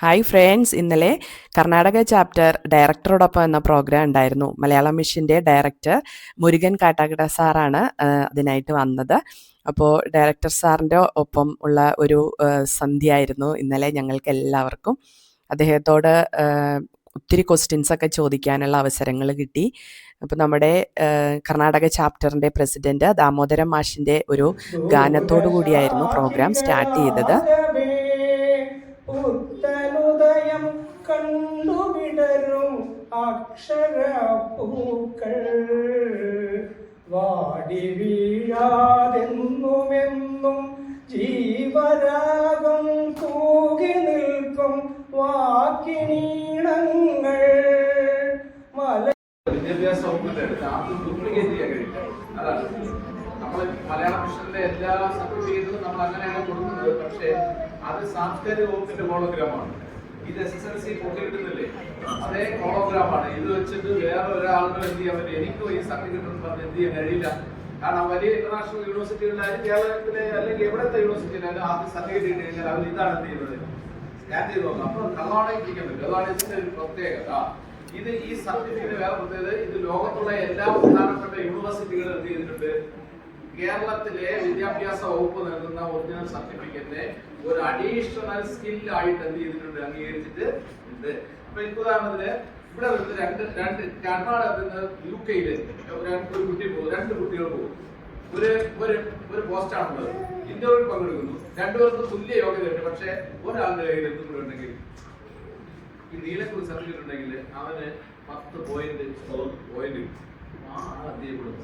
Hi friends ഇന്നലെ Karnataka chapter ഡയറക്ടറോടൊപ്പം എന്ന programme ഉണ്ടായിരുന്നു. മലയാളം മിഷന്റെ ഡയറക്ടർ മുരുകൻ കാട്ടാക്കട സാറാണ് അതിനായിട്ട് വന്നത്. അപ്പോൾ ഡയറക്ടർ സാറിന്റെ ഒപ്പം ഉള്ള ഒരു സന്ധ്യയായിരുന്നു ഇന്നലെ ഞങ്ങൾക്ക് എല്ലാവർക്കും. അദ്ദേഹത്തോട് ഒത്തിരി ക്വസ്റ്റ്യൻസ് ഒക്കെ ചോദിക്കാനുള്ള അവസരങ്ങൾ കിട്ടി. അപ്പോൾ നമ്മുടെ കർണാടക ചാപ്റ്ററിന്റെ പ്രസിഡന്റ് ദാമോദരൻ മാഷിന്റെ ഒരു ഗാനത്തോടു കൂടിയായിരുന്നു പ്രോഗ്രാം സ്റ്റാർട്ട് ചെയ്തത്. അക്ഷരപ്പൂക്കൾ വാടി വീഴാതെന്നുമെന്നും ജീവരാഗം തൂകി നിൽക്കും വാക്കിനീണങ്ങൾ മല നമ്മൾ മലയാള മിഷന്റെ എല്ലാ സർട്ടിഫിക്കറ്റും നമ്മൾ അങ്ങനെയാണ് കൊടുക്കുന്നത് പക്ഷേ അത് സാംസ്കാരിക വകുപ്പിന്റെ ഹോളോഗ്രാമാണ് ഇത് എസ് എസ് എൽ സി പൊട്ടിയിടുന്നില്ലേ അതേ ഹോളോഗ്രാമാണ് ഇത് വെച്ചിട്ട് വേറെ ഒരാളിനും എന്ത് ചെയ്യാൻ പറ്റും? എനിക്കും ഈ സർട്ടിഫിക്കറ്റ് പറഞ്ഞ് എന്ത് ചെയ്യാൻ കഴിയില്ല. കാരണം വലിയ ഇന്റർനാഷണൽ യൂണിവേഴ്സിറ്റികളിലായാലും കേരളത്തിലെ അല്ലെങ്കിൽ എവിടത്തെ യൂണിവേഴ്സിറ്റിയിലായാലും ആദ്യം സർട്ടിഫിക്കറ്റ് കിട്ടി കഴിഞ്ഞാൽ അവർ ഇതാണ് എന്ത് ചെയ്യുന്നത്? സ്കാൻ ചെയ്ത് നോക്കാം. അപ്പൊ കള്ളവാടകയ്ക്ക് ഇരിക്കാൻ പറ്റും. അതാണ് ഇതിന്റെ ഒരു പ്രത്യേകത. ഇത് ഈ സർട്ടിഫിക്കറ്റ് വേറെ പ്രത്യേകത ഇത് ലോകത്തുള്ള എല്ലാ പ്രധാനപ്പെട്ട യൂണിവേഴ്സിറ്റികളും എന്ത് ചെയ്തിട്ടുണ്ട്? കേരളത്തിലെ വിദ്യാഭ്യാസ വകുപ്പ് നൽകുന്ന ഒറിജിനൽ സർട്ടിഫിക്കറ്റിനെ ഒരു അഡീഷണൽ സ്കിൽ ആയിട്ട് എന്ത് ചെയ്തിട്ടുണ്ട് അംഗീകരിച്ചിട്ട് ഉണ്ട്. അപ്പൊ ഉദാഹരണത്തിന് ഇവിടെ നിന്ന് രണ്ട് രണ്ട് കർണാടകത്തിൽ നിന്ന് യു കെയിൽ ഒരു കുട്ടി പോകും രണ്ട് കുട്ടികൾ പോകും. ഒരു ഒരു ഒരു പോസ്റ്റാണുള്ളത് ഇന്റർവ്യൂ പങ്കെടുക്കുന്നു. രണ്ടുപേർക്കും തുല്യ യോഗ്യതയുണ്ട് പക്ഷെ ഒരാളുടെ കയ്യിൽ എന്തും കൂടെ ഉണ്ടെങ്കിൽ ഈ നീലക്കുറി സർട്ടിഫിക്കറ്റ് ഉണ്ടെങ്കിൽ അവന് പത്ത് പോയിന്റ് പോയിന്റ്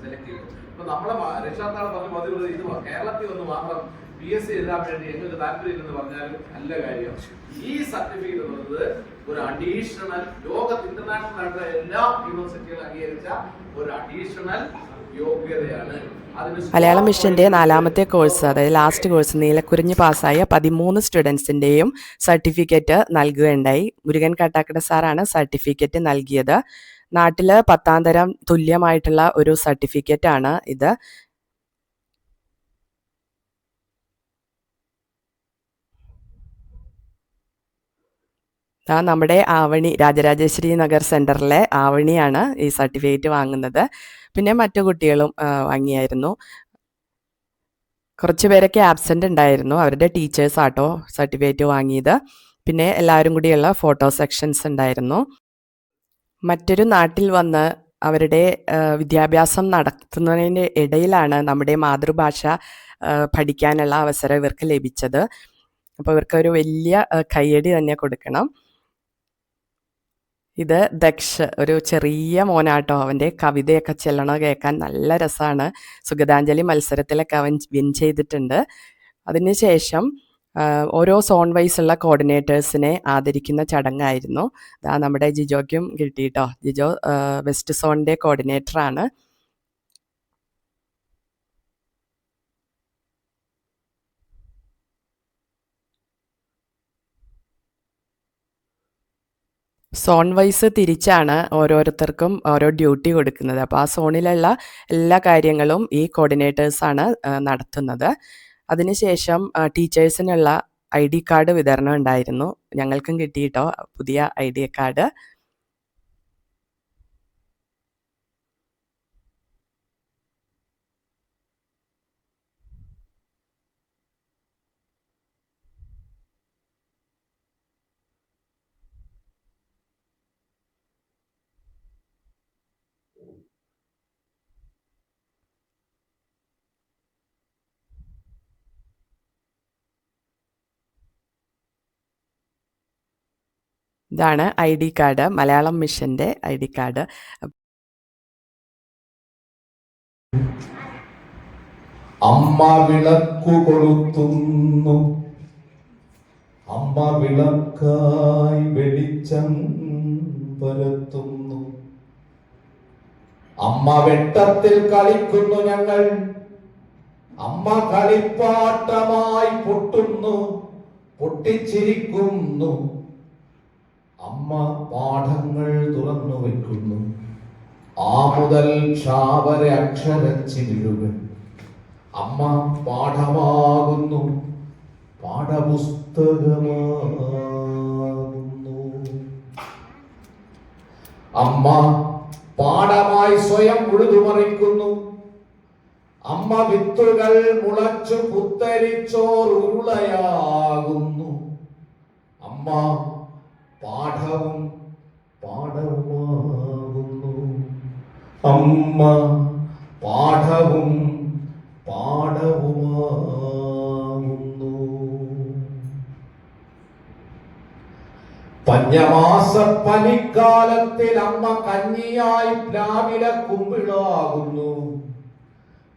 സെലക്ട് ചെയ്യും. ഇപ്പൊ നമ്മളെ രക്ഷാർത്ഥാളെ പറഞ്ഞ പതിവ് ഇത് കേരളത്തിൽ വന്ന് മാത്രം പി എസ് സി എഴുതാൻ വേണ്ടി ഞങ്ങൾക്ക് എന്ന് പറഞ്ഞാലും നല്ല കാര്യം. ഈ സർട്ടിഫിക്കറ്റ് എന്നുള്ളത് ഒരു അഡീഷണൽ ലോക ഇന്റർനാഷണൽ ആയിട്ടുള്ള എല്ലാ യൂണിവേഴ്സിറ്റികളും അംഗീകരിച്ച ഒരു അഡീഷണൽ യോഗ്യതയാണ്. മലയാളം മിഷന്റെ നാലാമത്തെ കോഴ്സ് അതായത് ലാസ്റ്റ് കോഴ്സ് നീലക്കുറിഞ്ഞ് പാസ്സായ പതിമൂന്ന് സ്റ്റുഡൻസിന്റെയും സർട്ടിഫിക്കറ്റ് നൽകുകയുണ്ടായി. മുരുകൻ കാട്ടാക്കട സാറാണ് സർട്ടിഫിക്കറ്റ് നൽകിയത്. നാട്ടിൽ പത്താം തരം തുല്യമായിട്ടുള്ള ഒരു സർട്ടിഫിക്കറ്റ് ആണ് ഇത്. നമ്മുടെ ആവണി രാജരാജേശ്വരി നഗർ സെന്ററിലെ ആവണിയാണ് ഈ സർട്ടിഫിക്കറ്റ് വാങ്ങുന്നത്. പിന്നെ മറ്റു കുട്ടികളും വാങ്ങിയായിരുന്നു. കുറച്ച് പേരൊക്കെ ആബ്സെന്റ് ഉണ്ടായിരുന്നു. അവരുടെ ടീച്ചേഴ്സ് ആട്ടോ സർട്ടിഫിക്കറ്റ് വാങ്ങിയത്. പിന്നെ എല്ലാവരും കൂടിയുള്ള ഫോട്ടോ സെക്ഷൻസ് ഉണ്ടായിരുന്നു. മറ്റൊരു നാട്ടിൽ വന്ന് അവരുടെ വിദ്യാഭ്യാസം നടത്തുന്നതിന്റെ ഇടയിലാണ് നമ്മുടെ മാതൃഭാഷ പഠിക്കാനുള്ള അവസരം ഇവർക്ക് ലഭിച്ചത്. അപ്പോൾ ഇവർക്ക് ഒരു വലിയ കയ്യടി തന്നെ കൊടുക്കണം. ഇത് ദക്ഷ് ഒരു ചെറിയ മോനാട്ടോ. അവന്റെ കവിതയൊക്കെ ചെല്ലണ കേൾക്കാൻ നല്ല രസമാണ്. സുഗതാഞ്ജലി മത്സരത്തിലൊക്കെ അവൻ വിൻ ചെയ്തിട്ടുണ്ട്. അതിനുശേഷം ഓരോ സോൺ വൈസ് ഉള്ള കോർഡിനേറ്റേഴ്സിനെ ആദരിക്കുന്ന ചടങ്ങായിരുന്നു. അതാ നമ്മുടെ ജിജോയ്ക്കും കിട്ടിയിട്ടോ? ജിജോ വെസ്റ്റ് സോണിന്റെ കോർഡിനേറ്ററാണ്. സോൺ വൈസ് തിരിച്ചാണ് ഓരോരുത്തർക്കും ഓരോ ഡ്യൂട്ടി കൊടുക്കുന്നത്. അപ്പോൾ ആ സോണിലുള്ള എല്ലാ കാര്യങ്ങളും ഈ കോർഡിനേറ്റേഴ്സാണ് നടത്തുന്നത്. അതിനുശേഷം ടീച്ചേഴ്സിനുള്ള ഐ ഡി കാർഡ് വിതരണം ഉണ്ടായിരുന്നു. ഞങ്ങൾക്കും കിട്ടിയിട്ടോ പുതിയ ഐ ഡി കാർഡ്. ഇതാണ് ഐ ഡി കാർഡ് മലയാളം മിഷന്റെ ഐ ഡി കാർഡ്. അമ്മ വിളക്കു കൊളുത്തുന്നു. അമ്മ വിളക്കായി വെളിച്ചം പരത്തുന്നു അമ്മ വെട്ടത്തിൽ കളിക്കുന്നു ഞങ്ങൾ. അമ്മ കളിപ്പാട്ടമായി പൊട്ടുന്നു. പൊട്ടിച്ചിരിക്കുന്നു. അമ്മ പാഠങ്ങൾ തുറന്നു വയ്ക്കുന്നു ആ മുതൽ ക്ഷാവര അക്ഷരച്ചിലുകൾ അമ്മ പാഠമാകുന്നു. പാഠപുസ്തകമാകുന്നു. അമ്മ പാഠമായി സ്വയം ഉഴുതുമറിക്കുന്നു. അമ്മ വിത്തുകൾ മുളച്ചു പുത്തരിച്ചോർ ഉരുളയാകുന്നു അമ്മ പാഠവും പാഠവുമാകുന്നു. അമ്മ പാഠവും പാഠവുമാകുന്നു. പഞ്ഞമാസ പനിക്കാലത്തിൽ അമ്മ കഞ്ഞിയായി പ്ലാവില കുമ്പിളാകുന്നു.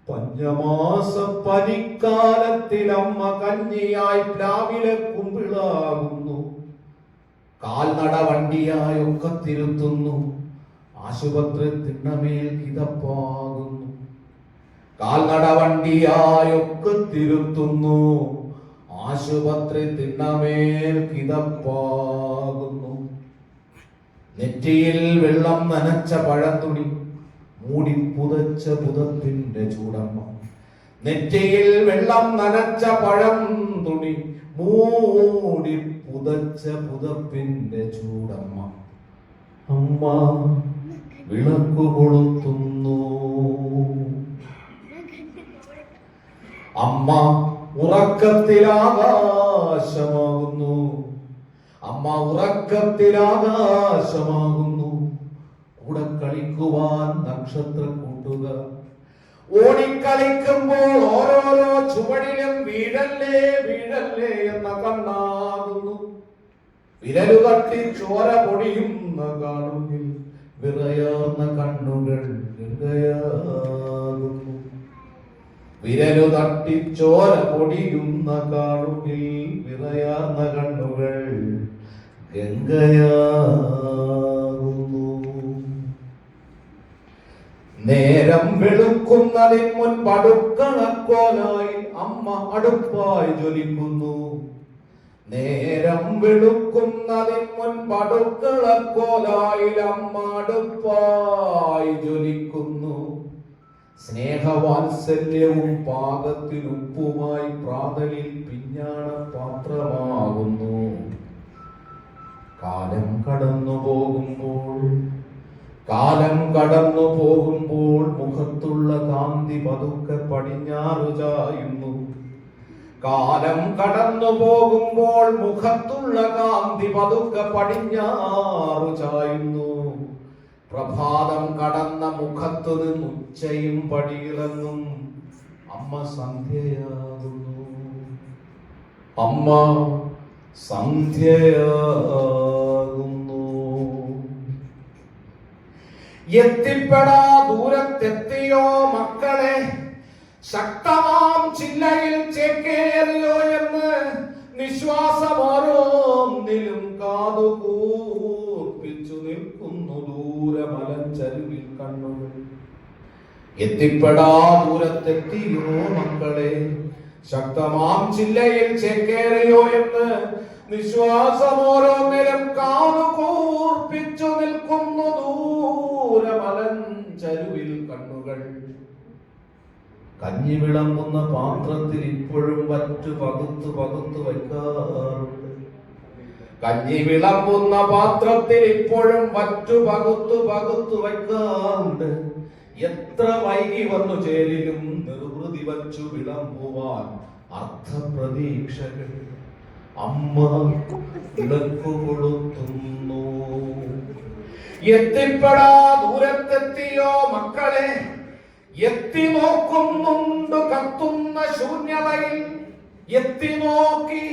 പഞ്ഞമാസ പനിക്കാലത്തിൽ അമ്മ കഞ്ഞിയായി പ്ലാവില കുമ്പിളാകുന്നു. കാൽനട വണ്ടിയായി ഒക്കെ തിരുത്തുന്നു. ആശുപത്രി തിണ്ണമേൽ കിതപ്പാകുന്നു. കാൽനട വണ്ടിയായി ഒക്കെ തിരുത്തുന്നു. ആശുപത്രി തിണ്ണമേൽ കിതപ്പാകുന്നു. നെറ്റിയിൽ വെള്ളം നനച്ച പഴത്തുണി മൂടി പുതച്ച പുതപ്പിന്റെ ചൂടമ്മ. നെറ്റിയിൽ വെള്ളം നനച്ച പഴം തുണി മൂടി പുതച്ച പുതപ്പിന്റെ ചൂടമ്മ. അമ്മ വിളക്കു കൊളുത്തുന്നു. അമ്മ ഉറക്കത്തിലാകാശമാകുന്നു. അമ്മ ഉറക്കത്തിലാകാശമാകുന്നു. കൂടെ കളിക്കുവാൻ നക്ഷത്ര കൂട്ടുക ഓടിക്കളിക്കുമ്പോൾ ഓരോരോ ചുവടിലും വീഴല്ലേ വീഴല്ലേ എന്ന കണ്ണാകുന്നു. വിരലു തട്ടി ചോര പൊടിയുന്ന കാണുകിൽ വിറയാർന്ന കണ്ണുകൾ വിറയാകുന്നു വിരലു തട്ടി ചോര പൊടിയുന്ന കാണുകിൽ വിറയാർന്ന കണ്ണുകൾ ഗംഗയാകുന്നു വെളുക്കുന്നതിന് മുൻപ് അടുക്കളക്കോലായി അമ്മ അടുപ്പായി ജ്വലിക്കുന്നു. നേരം വെളുക്കുന്നതിൻ മുൻപ് അടുക്കളക്കോലായി അമ്മ അടുപ്പായി ജ്വലിക്കുന്നു. സ്നേഹവാത്സല്യവും പാകത്തിനുപ്പുമായി പ്രാതലിൽ പിഞ്ഞാണ പാത്രമാകുന്നു. കാലം കടന്നു പോകുമ്പോൾ കാലം കടന്നു പോകുമ്പോൾ മുഖത്തുള്ള കാന്തി പതുക്കെ പടിഞ്ഞാറു ചായുന്നു. കാലം കടന്നു പോകുമ്പോൾ മുഖത്തുള്ള കാന്തി പതുക്കെ പടിഞ്ഞാറു ചായുന്നു. പ്രഭാതം കടന്ന മുഖത്തു നിന്ന് ഉച്ചയും പടിയിറങ്ങും. അമ്മ സന്ധ്യയാകുന്നു. അമ്മ സന്ധ്യയാകുന്നു. എത്തിപ്പെടാ ദൂരത്തെത്തിയോ മക്കളെ? ശക്തമാം ചില്ലയിൽ ചേക്കേറിയോ എന്ന് നിശ്വാസം ഓരോന്നിലും കാതുകൂർപ്പിച്ചു നിൽക്കുന്നു ദൂരെ മലഞ്ചരുവിൽ കണ്ണുകൾ. എത്തിപ്പെടാ ദൂരത്തെത്തിയോ മക്കളെ? ശക്തമാം ചില്ലയിൽ ചേക്കേറിയോ എന്ന് നിശ്വാസം ഓരോന്നിലും കാതുകൂർപ്പിച്ചു നിൽക്കുന്നു ദൂരെ മലഞ്ചരുവിൽ കണ്ണുകൾ. കഞ്ഞി വിളമ്പുന്ന പാത്രത്തിൽ ഇപ്പോഴും വറ്റു പകുത്തു പകുത്തു വയ്ക്കാറുണ്ട്. കഞ്ഞി വിളമ്പുന്ന പാത്രത്തിൽ ഇപ്പോഴും വറ്റു പകുത്തു പകുത്തു വയ്ക്കാറുണ്ട്. എത്ര വൈകി വന്നു ചേരിലും നിർവൃതി വച്ചു വിളമ്പുവാൻ അർത്ഥപ്രതീക്ഷകൾ. അമ്മ വിളക്കു കൊളുത്തുന്നു എത്തിപ്പെടാ ദൂരത്തെത്തിയോ മക്കളെ? എത്തി നോക്കുന്നുണ്ട് കത്തുന്ന ശൂന്യതയിൽ. എത്തി നോക്കി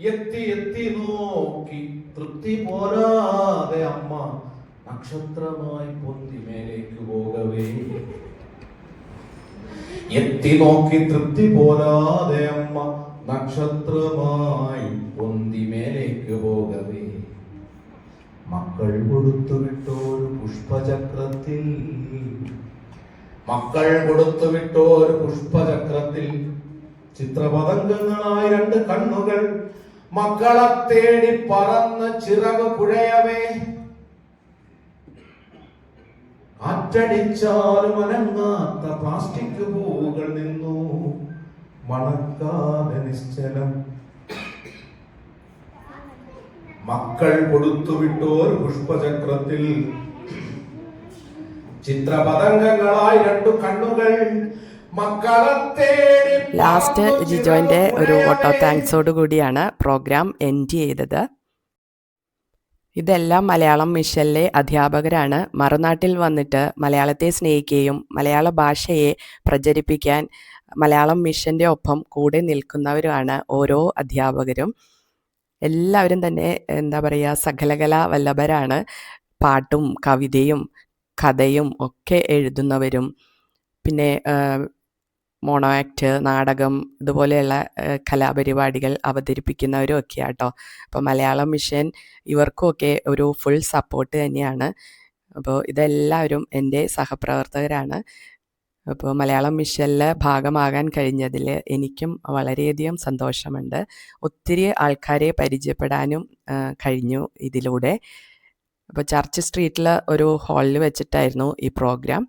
എത്തി എത്തി നോക്കി. തൃപ്തി പോരാതെ അമ്മ നക്ഷത്രമായി പൊന്തി മേലേക്ക് പോകവേ. എത്തി നോക്കി തൃപ്തി പോരാതെ അമ്മ നക്ഷത്രമായി പൊന്തി പോകവേ മക്കൾ കൊടുത്തു വിട്ടോരു പുഷ്പചക്രത്തിൽ മക്കൾ കൊടുത്തു വിട്ടോരു പുഷ്പചക്രത്തിൽ ചിത്രപതംഗങ്ങളായി രണ്ട് കണ്ണുകൾ മക്കളെ തേടി പറന്ന് ചിറക് കുഴയവേ കാറ്റടിച്ചാലും അനങ്ങാത്ത പ്ലാസ്റ്റിക് പൂവുകൾ നിന്നു. മണക്കാതെ നിശ്ചലം മക്കൾ കൊടുത്തുവിട്ടോർ പുഷ്പചക്രത്തിൽ. ചിത്രപതംഗങ്ങളായി രണ്ടു കണ്ണുകൾ ലാസ്റ്റ് ജിജോന്റെ ഒരു ഓട്ടോ. താങ്ക്സോട് കൂടിയാണ് പ്രോഗ്രാം എൻഡ് ചെയ്തത്. ഇതെല്ലാം മലയാളം മിഷനിലെ അധ്യാപകരാണ്. മറുനാട്ടിൽ വന്നിട്ട് മലയാളത്തെ സ്നേഹിക്കുകയും മലയാള ഭാഷയെ പ്രചരിപ്പിക്കാൻ മലയാളം മിഷന്റെ ഒപ്പം കൂടെ നിൽക്കുന്നവരുമാണ് ഓരോ അധ്യാപകരും. എല്ലാവരും തന്നെ എന്താ പറയുക സകലകല വല്ലഭരാണ് പാട്ടും കവിതയും കഥയും ഒക്കെ എഴുതുന്നവരും. പിന്നെ മോണോ ആക്ട് നാടകം ഇതുപോലെയുള്ള കലാപരിപാടികൾ അവതരിപ്പിക്കുന്നവരും ഒക്കെ ആട്ടോ അപ്പോൾ മലയാളം മിഷൻ ഇവർക്കുമൊക്കെ ഒരു ഫുൾ സപ്പോർട്ട് തന്നെയാണ്. അപ്പോൾ ഇതെല്ലാവരും എന്റെ സഹപ്രവർത്തകരാണ്. അപ്പോൾ മലയാളം മിഷനിൽ ഭാഗമാകാൻ കഴിഞ്ഞതിൽ എനിക്കും വളരെയധികം സന്തോഷമുണ്ട്. ഒത്തിരി ആൾക്കാരെ പരിചയപ്പെടാനും കഴിഞ്ഞു ഇതിലൂടെ. അപ്പോൾ ചർച്ച് സ്ട്രീറ്റിൽ ഒരു ഹാളിൽ വെച്ചിട്ടായിരുന്നു ഈ പ്രോഗ്രാം.